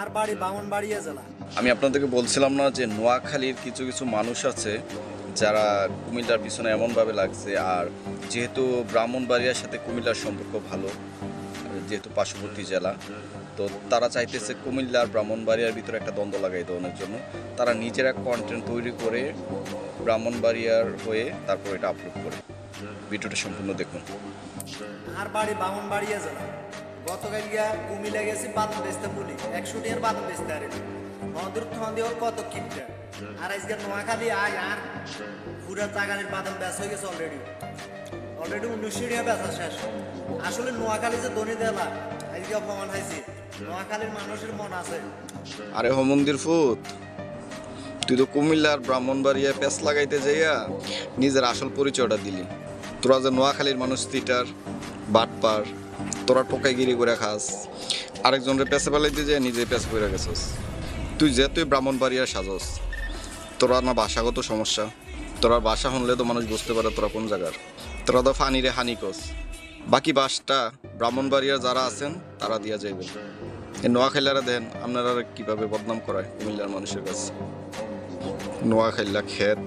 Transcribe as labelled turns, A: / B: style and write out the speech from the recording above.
A: আর বাড়ি বামন জেলা।
B: আমি আপনাদেরকে বলছিলাম না যে নোয়াখালীর কিছু কিছু মানুষ আছে যারা কুমিল্লার পিছনে এমনভাবে লাগছে আর যেহেতু ব্রাহ্মণবাড়িয়ার সাথে কুমিল্লার সম্পর্ক ভালো যেহেতু পার্শ্ববর্তী জেলা তো তারা চাইতেছে কুমিল্লার ব্রাহ্মণবাড়িয়ার ভিতরে একটা দ্বন্দ্ব লাগাই দেওয়ানোর জন্য। তারা নিজেরা কন্টেন্ট তৈরি করে ব্রাহ্মণবাড়িয়ার হয়ে তারপর এটা আপলোড করে। ভিডিওটা সম্পূর্ণ দেখুন।
A: আর বাড়ি বামন বাড়িয়ে জেলা। গতকাল গিয়া কুমিল্লা গেছি বাদাম বেচতে বলি। একশো টিয়ার বাদাম বেচতে আরে। নদীর থন্দি ওর কত কিনতে আর আজকে নোয়াখালী আয় আর পুরা চাগানের বাদাম বেচ হয়ে গেছে অলরেডি অলরেডি উনিশশো টিয়া বেচা শেষ। আসলে নোয়াখালী যে দনি দেলা, আজকে অপমান হয়েছে। নোয়াখালীর মানুষের মন আছে।
B: আরে হোমন্দির ফুত, তুই তো কুমিল্লার ব্রাহ্মণবাড়িয়ায় পেঁচ লাগাইতে যাইয়া নিজের আসল পরিচয়টা দিলি। তোরা যে নোয়াখালীর মানুষ, তিটার বাটপার তোরা টোকাইগিরি করে খাস। আরেকজনের পেঁচে পালাইতে যায় নিজে পেঁচে করে গেছস। তুই যে তুই ব্রাহ্মণবাড়িয়া সাজস। তোরা না ভাষাগত সমস্যা। তোরা ভাষা শুনলে তো মানুষ বুঝতে পারে তোরা কোন জায়গার। তোরা তো ফানিরে হানিকস বাকি বাসটা ব্রাহ্মণবাড়িয়ার যারা আছেন, তারা দিয়া যাইবেন এই নোয়াখাইলারা দেন, আপনারা কীভাবে বদনাম করায় কুমিল্লার মানুষের কাছে? নোয়াখাইলা ক্ষেত